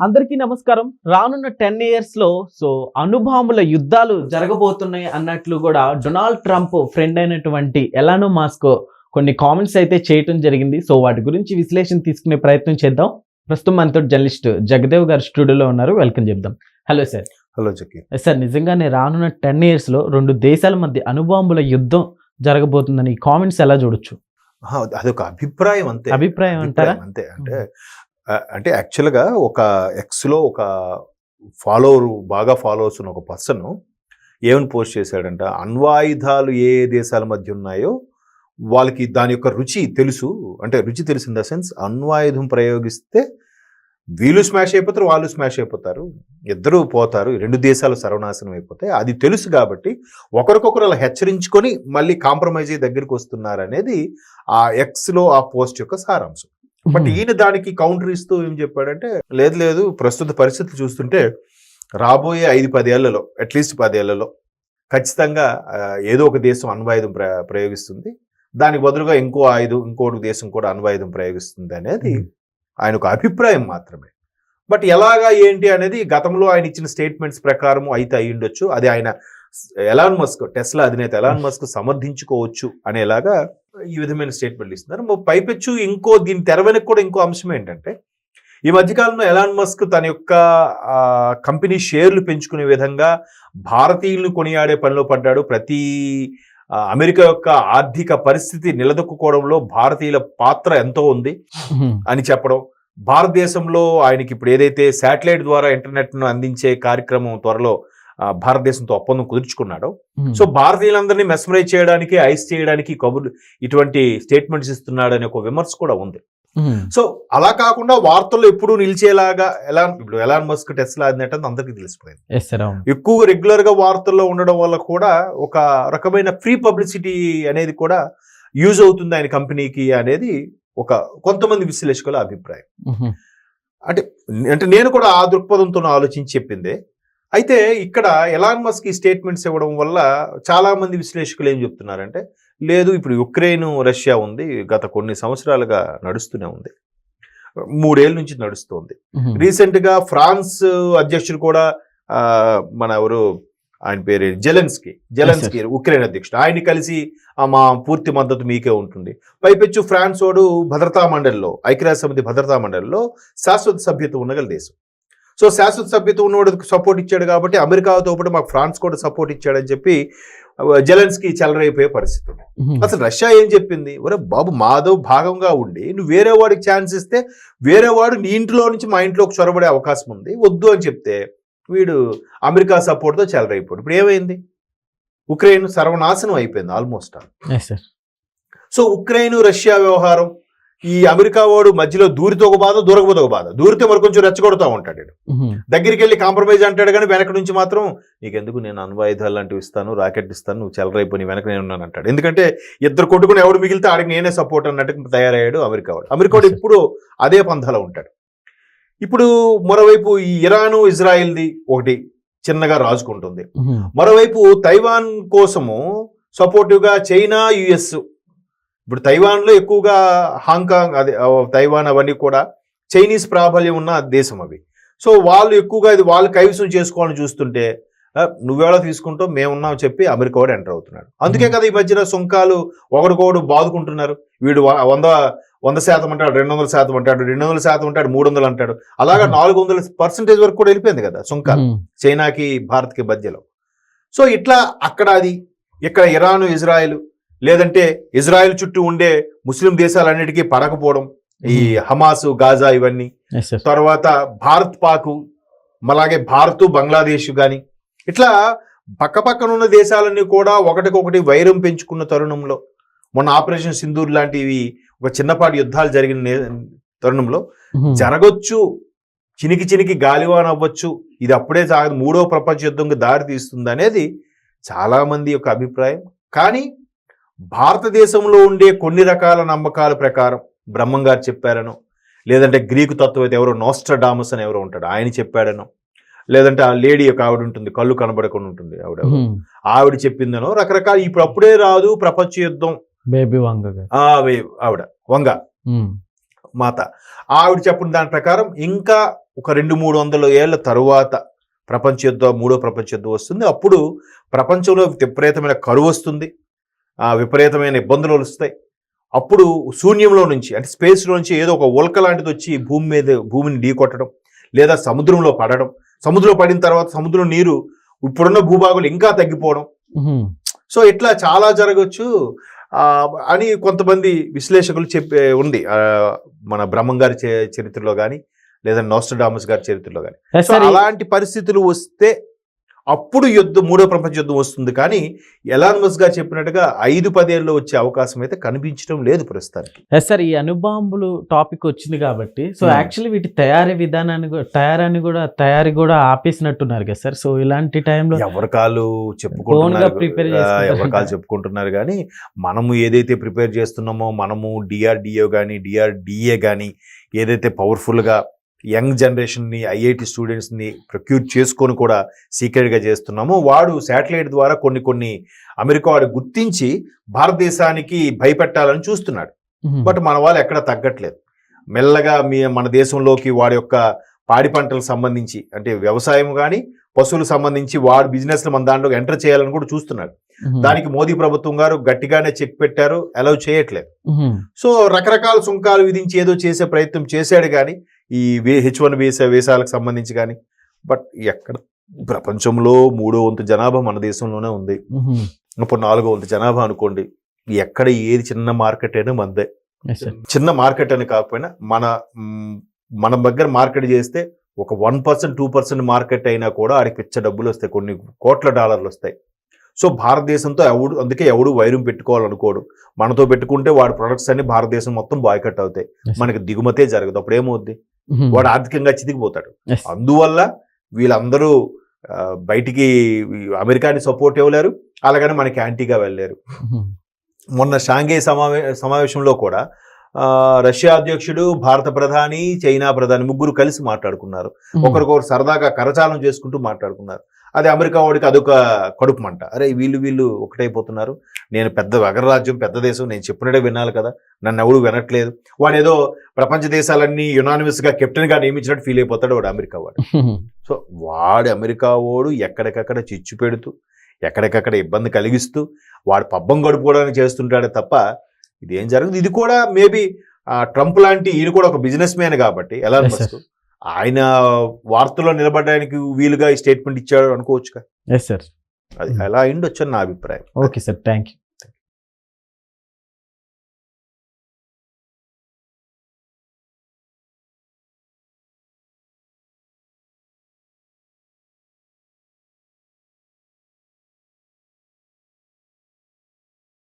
అందరికీ నమస్కారం. రానున్న టెన్ ఇయర్స్లో సో అణుబాంబుల యుద్ధాలు జరగబోతున్నాయి అన్నట్లు కూడా డొనాల్డ్ ట్రంప్ ఫ్రెండ్ అయినటువంటి ఎలానో మాస్కో కొన్ని కామెంట్స్ అయితే చేయటం జరిగింది. సో వాటి గురించి విశ్లేషణ తీసుకునే ప్రయత్నం చేద్దాం. ప్రస్తుతం మనతో జర్నలిస్ట్ జగదేవ్ గారు స్టూడియోలో ఉన్నారు. వెల్కమ్ చెప్దాం. Hello sir. Hello Zaki sir నిజంగానే రానున్న టెన్ ఇయర్స్లో రెండు దేశాల మధ్య అణుబాంబుల యుద్ధం జరగబోతుందని ఈ కామెంట్స్ ఎలా చూడొచ్చు? అదొక అభిప్రాయం అంతే. అభిప్రాయం అంటారా? అంతే. అంటే అంటే యాక్చువల్గా ఒక ఎక్స్లో ఒక ఫాలోవర్ బాగా ఫాలోవర్స్ ఉన్న ఒక పర్సన్ ఏమని పోస్ట్ చేశాడంట అణ్వాయుధాలు ఏ ఏ దేశాల మధ్య ఉన్నాయో వాళ్ళకి దాని యొక్క రుచి తెలుసు. అంటే రుచి తెలిసిన ద సెన్స్ అణ్వాయుధం ప్రయోగిస్తే వీళ్ళు స్మాష్ అయిపోతారు వాళ్ళు స్మాష్ అయిపోతారు. ఇద్దరు పోతారు రెండు దేశాలు సర్వనాశనం అయిపోతాయి. అది తెలుసు కాబట్టి ఒకరికొకరు అలా హెచ్చరించుకొని మళ్ళీ కాంప్రమైజ్ అయ్యి దగ్గరికి వస్తున్నారు అనేది ఆ ఎక్స్లో ఆ పోస్ట్ యొక్క సారాంశం. బట్ ఈయన దానికి కౌంటర్ ఇస్తూ ఏం చెప్పాడంటే లేదు లేదు ప్రస్తుత పరిస్థితి చూస్తుంటే రాబోయే ఐదు పదేళ్ళలో అట్లీస్ట్ పదేళ్ళలో ఖచ్చితంగా ఏదో ఒక దేశం అణ్వాయుధం ప్ర ప్రయోగిస్తుంది. దానికి బదులుగా ఇంకో ఆయుధం ఇంకోటి దేశం కూడా అణ్వాయుధం ప్రయోగిస్తుంది అనేది ఆయన ఒక అభిప్రాయం మాత్రమే. బట్ ఎలాగా ఏంటి అనేది గతంలో ఆయన ఇచ్చిన స్టేట్మెంట్స్ ప్రకారం అయితే అయి ఉండొచ్చు. అది ఆయన ఎలాన్ మస్క్ టెస్లా అధినేత ఎలాన్ మస్క్ సమర్థించుకోవచ్చు అనేలాగా ఈ విధమైన స్టేట్మెంట్లు ఇస్తున్నారు. పైపెచ్చు ఇంకో దీని తెర వెనక కూడా ఇంకో అంశం ఏంటంటే ఈ మధ్యకాలంలో ఎలాన్ మస్క్ తన యొక్క కంపెనీ షేర్లు పెంచుకునే విధంగా భారతీయులను కొనియాడే పనిలో పడ్డాడు. ప్రతి అమెరికా యొక్క ఆర్థిక పరిస్థితి నిలదొక్కుకోవడంలో భారతీయుల పాత్ర ఎంతో ఉంది అని చెప్పడం. భారతదేశంలో ఆయనకి ఇప్పుడు ఏదైతే శాటిలైట్ ద్వారా ఇంటర్నెట్ను అందించే కార్యక్రమం త్వరలో భారతదేశంతో ఒప్పందం కుదుర్చుకున్నాడు. సో భారతీయులందరినీ మెస్మరైజ్ చేయడానికి ఐస్ చేయడానికి కబుర్లు ఇటువంటి స్టేట్మెంట్స్ ఇస్తున్నాడు అనే ఒక విమర్శ కూడా ఉంది. సో అలా కాకుండా వార్తల్లో ఎప్పుడూ నిలిచేలాగా ఎలా ఇప్పుడు ఎలాన్ మస్క్ టెస్లా అన్నట్టు అందరికీ తెలిసిపోయింది. ఎక్కువ రెగ్యులర్గా వార్తల్లో ఉండడం వల్ల కూడా ఒక రకమైన ఫ్రీ పబ్లిసిటీ అనేది కూడా యూజ్ అవుతుంది ఆయన కంపెనీకి అనేది ఒక కొంతమంది విశ్లేషకుల అభిప్రాయం. మ్మ్. అంటే అంటే నేను కూడా ఆ దృక్పథంతో ఆలోచించి చెప్పిందే. అయితే ఇక్కడ ఎలాన్ మస్క్ ఈ స్టేట్మెంట్స్ ఇవ్వడం వల్ల చాలా మంది విశ్లేషకులు ఏం చెప్తున్నారంటే లేదు ఇప్పుడు యుక్రెయిన్ రష్యా ఉంది గత కొన్ని సంవత్సరాలుగా నడుస్తూనే ఉంది. మూడేళ్ళ నుంచి నడుస్తుంది. మ్మ్. రీసెంట్గా ఫ్రాన్స్ అధ్యక్షుడు కూడా మన ఎవరు ఆయన పేరు జెలెన్స్కి జెలెన్స్కి ఉక్రెయిన్ అధ్యక్షుడు. ఆయన కలిసి మా పూర్తి మద్దతు మీకే ఉంటుంది. పైపెచ్చు ఫ్రాన్స్ వాడు భద్రతా మండలిలో ఐక్యరాజ్య సమితి భద్రతా మండలిలో శాశ్వత సభ్యత ఉండగల దేశం. సో శాశ్వత సభ్యత ఉన్నవాడికి సపోర్ట్ ఇచ్చాడు కాబట్టి అమెరికాతో పాటు మాకు ఫ్రాన్స్ కూడా సపోర్ట్ ఇచ్చాడని చెప్పి జెలెన్స్కి చెలరైపోయే పరిస్థితి ఉంది. అసలు రష్యా ఏం చెప్పింది? ఒరే బాబు మాధవ్ భాగంగా ఉండి నువ్వు వేరే వాడికి ఛాన్స్ ఇస్తే వేరే వాడు నీ ఇంట్లో నుంచి మా ఇంట్లోకి చొరబడే అవకాశం ఉంది వద్దు అని చెప్తే వీడు అమెరికా సపోర్ట్తో చెలరైపోయాడు ఇప్పుడు ఏమైంది? ఉక్రెయిన్ సర్వనాశనం అయిపోయింది ఆల్మోస్ట్ సో ఉక్రెయిన్ రష్యా వ్యవహారం ఈ అమెరికా వాడు మధ్యలో దూరితో ఒక బాధ దూరకపోతే ఒక బాధ. దూరితే మరి కొంచెం రెచ్చగొడతా ఉంటాడు. దగ్గరికి వెళ్ళి కాంప్రమైజ్ అంటాడు కానీ వెనక నుంచి మాత్రం నీకెందుకు నేను అణ్వాయుధాలు లాంటివి ఇస్తాను రాకెట్ ఇస్తాను నువ్వు చెలరైపోయి నీ వెనక నేను ఉన్నాను అంటాడు. ఎందుకంటే ఇద్దరు కొట్టుకుని ఎవడు మిగిలితే ఆడికి నేనే సపోర్ట్ అన్నట్టు తయారయ్యాడు అమెరికా వాడు. అమెరికా వాడు ఎప్పుడు అదే పంథాలో ఉంటాడు. ఇప్పుడు మరోవైపు ఈ ఇరాను ఇజ్రాయిల్ది ఒకటి చిన్నగా రాజుకుంటుంది. మరోవైపు తైవాన్ కోసము సపోర్టివ్గా చైనా యుఎస్ ఇప్పుడు తైవాన్లో ఎక్కువగా హాంకాంగ్ అదే తైవాన్ అవన్నీ కూడా చైనీస్ ప్రాబల్యం ఉన్న దేశం అవి. సో వాళ్ళు ఎక్కువగా ఇది వాళ్ళు కైవసం చేసుకోవాలని చూస్తుంటే "ఆ, నువ్వెవడో తీసుకుంటావు మేమున్నాం చెప్పి అమెరికా వాడు ఎంటర్ అవుతున్నాడు. అందుకే కదా ఈ మధ్యన సుంకాలు ఒకడికొకడు బాదుకుంటున్నారు. వీడు వంద వంద శాతం అంటాడు రెండు వందల శాతం అంటాడు రెండు వందల శాతం అంటాడు మూడు వందలు అంటాడు. అలాగా. నాలుగు వందల పర్సెంటేజ్ వరకు కూడా వెళ్ళిపోయింది కదా సుంకాలు. చైనాకి భారత్కి మధ్యలో. సో ఇట్లా అక్కడ అది ఇక్కడ ఇరాను ఇజ్రాయెల్ లేదంటే ఇజ్రాయెల్ చుట్టూ ఉండే ముస్లిం దేశాలన్నిటికీ పడకపోవడం ఈ హమాసు గాజా ఇవన్నీ. తర్వాత భారత్ పాకు అలాగే భారత్ బంగ్లాదేశ్ కానీ ఇట్లా పక్క పక్కన ఉన్న దేశాలన్నీ కూడా ఒకటికొకటి వైరం పెంచుకున్న తరుణంలో మొన్న ఆపరేషన్ సింధూర్ లాంటివి ఒక చిన్నపాటి యుద్ధాలు జరిగిన తరుణంలో. జరగొచ్చు చినికి చినికి గాలివాన్ అవ్వచ్చు ఇది అప్పుడే సాగదు మూడో ప్రపంచ యుద్ధంకి దారి తీస్తుంది అనేది చాలా మంది యొక్క అభిప్రాయం. కానీ భారతదేశంలో ఉండే కొన్ని రకాల నమ్మకాల ప్రకారం బ్రహ్మం గారు చెప్పారనో లేదంటే గ్రీకు తత్వవేత్త ఎవరో నోస్ట్రడామస్ అని ఎవరో ఉంటాడు ఆయన చెప్పాడనో లేదంటే ఆ లేడీ యొక్క ఆవిడ ఉంటుంది కళ్ళు కనబడకుండా ఉంటుంది ఆవిడ. ఆవిడ చెప్పిందనో రకరకాల ఇప్పుడు అప్పుడే రాదు ప్రపంచ యుద్ధం. బేబీ వంగ ఆవిడ వంగ. మాత. ఆవిడ చెప్పిన దాని ప్రకారం ఇంకా ఒక రెండు మూడు వందల ఏళ్ళ తరువాత ప్రపంచ యుద్ధం మూడో ప్రపంచ యుద్ధం వస్తుంది. అప్పుడు ప్రపంచంలో విపరీతమైన కరువు వస్తుంది. విపరీతమైన ఇబ్బందులు వస్తాయి అప్పుడు శూన్యంలో నుంచి అంటే స్పేస్లో నుంచి ఏదో ఒక ఉల్క లాంటిది వచ్చి భూమి మీద భూమిని ఢీకొట్టడం లేదా సముద్రంలో పడడం. సముద్రంలో పడిన తర్వాత సముద్రం నీరు ఇప్పుడున్న భూభాగులు ఇంకా తగ్గిపోవడం. సో ఇట్లా చాలా జరగచ్చు. ఆ, అని కొంతమంది విశ్లేషకులు చెప్పే ఉంది. ఆ, మన బ్రహ్మం గారి చరిత్రలో కానీ లేదా నోస్టడామస్ గారి చరిత్రలో కానీ అలాంటి పరిస్థితులు వస్తే అప్పుడు యుద్ధం మూడో ప్రపంచ యుద్ధం వస్తుంది కానీ ఎలాన్ మస్ గారు చెప్పినట్టుగా ఐదు పదేళ్ళు వచ్చే అవకాశం అయితే కనిపించడం లేదు ప్రస్తుతానికి ఎస్ సార్ ఈ అణుబాంబులు టాపిక్ వచ్చింది కాబట్టి సో Hmm. యాక్చువల్లీ వీటి తయారీ విధానాన్ని కూడా తయారని కూడా తయారీ కూడా ఆపేసినట్టున్నారు కదా సార్ సో ఇలాంటి టైంలో ఎవరి గా చెప్పుకుంటున్నారు prepare ఆ, చేసుకుంటారు. ఎవరి కాళ్ళు చెప్పుకుంటున్నారు కానీ మనము ఏదైతే ప్రిపేర్ చేస్తున్నామో మనము డిఆర్డిఓ కానీ డిఆర్డిఏ కానీ ఏదైతే పవర్ఫుల్గా యంగ్ జనరేషన్ని ఐఐటి స్టూడెంట్స్ని ప్రొక్యూర్ చేసుకొని కూడా సీక్రెట్గా చేస్తున్నామో వాడు శాటిలైట్ ద్వారా కొన్ని కొన్ని అమెరికా వాడు గుర్తించి భారతదేశానికి భయపెట్టాలని చూస్తున్నాడు. బట్ మన వాళ్ళు ఎక్కడ తగ్గట్లేదు మెల్లగా మీ మన దేశంలోకి వాడి యొక్క పాడి పంటలకు సంబంధించి అంటే వ్యవసాయం కానీ పశువులకు సంబంధించి వాడు బిజినెస్ మన దాంట్లో ఎంటర్ చేయాలని కూడా చూస్తున్నాడు. దానికి మోదీ ప్రభుత్వం గారు గట్టిగానే చెక్ పెట్టారు అలౌ చేయట్లేదు. సో రకరకాల సుంకాలు విధించి ఏదో చేసే ప్రయత్నం చేశాడు కానీ ఈ హెచ్ వన్ వీసా వీసాలకు సంబంధించి కానీ బట్ ఎక్కడ ప్రపంచంలో మూడో వంతు జనాభా మన దేశంలోనే ఉంది. ఇప్పుడు నాలుగో వంతు జనాభా అనుకోండి ఎక్కడ ఏది చిన్న మార్కెట్ అయినా మందే. చిన్న మార్కెట్ అని కాకపోయినా మన మన దగ్గర మార్కెట్ చేస్తే ఒక one percent two percent market అయినా కూడా ఆడికి పిచ్చ డబ్బులు వస్తాయి కొన్ని కోట్ల డాలర్లు వస్తాయి. సో భారతదేశంతో ఎవడు అందుకే ఎవడు వైరం పెట్టుకోవాలనుకోడు. మనతో పెట్టుకుంటే వాడి ప్రొడక్ట్స్ అన్ని భారతదేశం మొత్తం బాయ్కట్ అవుతాయి. మనకి దిగుమతే జరగదు. అప్పుడు ఏమవుద్ది. వాడు ఆర్థికంగా చితికిపోతాడు. అందువల్ల వీళ్ళందరూ బయటికి అమెరికాని సపోర్ట్ ఇవ్వలేరు అలాగని మనకి యాంటీగా వెళ్ళలేరు. మొన్న షాంఘై సమావే సమావేశంలో కూడా ఆ, రష్యా అధ్యక్షుడు భారత ప్రధాని చైనా ప్రధాని ముగ్గురు కలిసి మాట్లాడుకున్నారు. ఒకరికొకరు సరదాగా కరచాలం చేసుకుంటూ మాట్లాడుకున్నారు అదే అమెరికా వాడికి అదొక కడుపు మంట అరే వీళ్ళు వీళ్ళు ఒకటైపోతున్నారు. నేను పెద్ద అగ్రరాజ్యం పెద్ద దేశం నేను చెప్పినట్టే వినాలి కదా. నన్ను ఎవడు వినట్లేదు. వాడు ఏదో ప్రపంచ దేశాలన్నీ యునానిమస్గా కెప్టెన్గా నియమించినట్టు ఫీల్ అయిపోతాడు వాడు అమెరికా వాడు. సో వాడు అమెరికా వాడు ఎక్కడికక్కడ చిచ్చు పెడుతూ ఎక్కడికక్కడ ఇబ్బంది కలిగిస్తూ వాడు పబ్బం గడుపుకోవడానికి చేస్తుంటాడే తప్ప ఇది ఏం జరగదు. ఇది కూడా మేబీ ట్రంప్ లాంటి ఈయన కూడా ఒక బిజినెస్ మ్యాన్ కాబట్టి ఎలా. ఆయన వార్తల్లో నిలబడడానికి వీలుగా ఈ స్టేట్మెంట్ ఇచ్చాడు అనుకోవచ్చుగా. ఎస్ సార్ అది అలా అయిండొచ్చు నా అభిప్రాయం. Okay sir thank you